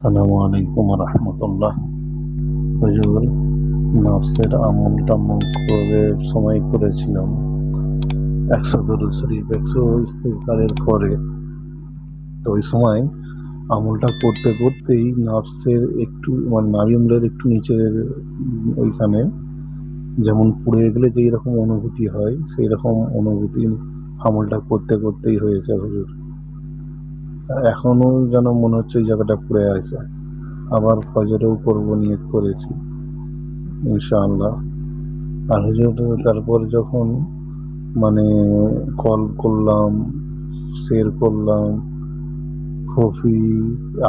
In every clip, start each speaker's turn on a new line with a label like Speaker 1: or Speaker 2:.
Speaker 1: আসসালামু আলাইকুম রহমতুল্লাহ। হুজুর নফসের আমল টামল করে সময় করেছিলাম। একশো দরুদ শরীফ, একশো ইস্তেফারের পরে। তো ওই সময় আমলটা করতে করতেই নফসের একটু মানে নাভিমুলের একটু নিচের ওইখানে যেমন পুড়ে গেলে যেই রকম অনুভূতি হয়, সেই রকম অনুভূতি আমলটা করতে করতেই হয়েছে হুজুর। এখনও যেন মনে হচ্ছে ওই জায়গাটা পড়ে আছে আবার ফজরেও করব নিয়ত করেছি ইনশাআল্লাহ। আর হুজুর তারপর যখন মানে কল করলাম শের করলাম কফি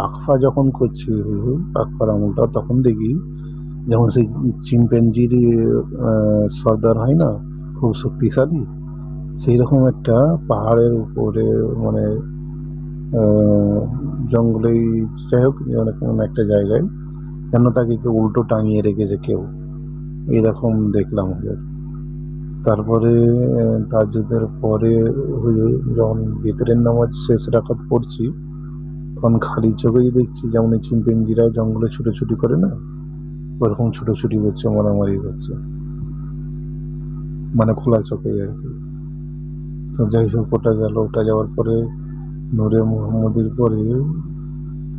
Speaker 1: আকফা যখন করছি আকফার আমলটা তখন দেখি যেমন সেই চিম্প্যাঞ্জির আহ, সর্দার হয় না খুব শক্তিশালী সেই রকম একটা পাহাড়ের উপরে মানে জঙ্গলেই যাই হোক মানে কোনো একটা জায়গায় যেন তাকে কেউ উল্টো টাঙিয়ে রেখেছে কেউ। এরকম দেখলাম হুজুর। তারপরে আহ, তাজ্জুদের পরে হুজুর যখন ভিতরের নামাজ শেষ রাখাত পড়ছি তখন খালি চোখেই দেখছি যেমন এই চিম্পেঞ্জিরা জঙ্গলে ছুটোছুটি করে না ওরকম ছুটোছুটি করছে মারামারি করছে মানে খোলা চোখে আর কি। তো যাই হোক ওটা গেল। ওটা যাওয়ার পরে নূরে মোহাম্মদের পরে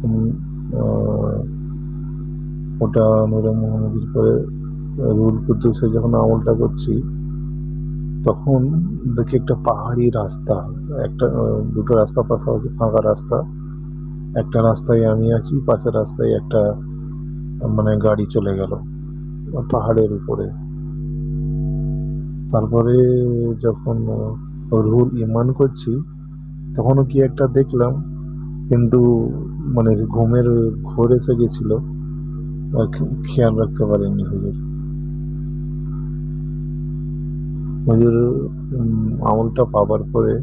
Speaker 1: আহ, ওটা নূরে মোহাম্মদের পরে রুল কুদ্দুসে যখন আমলটা করছি তখন দেখি একটা পাহাড়ি রাস্তা একটা দুটো রাস্তা পাশাপাশি ফাঁকা রাস্তা। একটা রাস্তায় আমি আছি পাশের রাস্তায় একটা মানে গাড়ি চলে গেল পাহাড়ের উপরে। তারপরে যখন রুল ইমান করছি তখনও কি একটা দেখলাম, কিন্তু মানে ঘুমের ঘোর এসে গেছিল খেয়াল রাখতে পারিনি হুজুর। হুজুর আমলটা পাবার পরে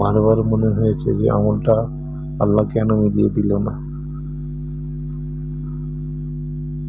Speaker 1: বারবার মনে হয়েছে যে আমলটা আল্লাহ কেন মিলিয়ে দিল না।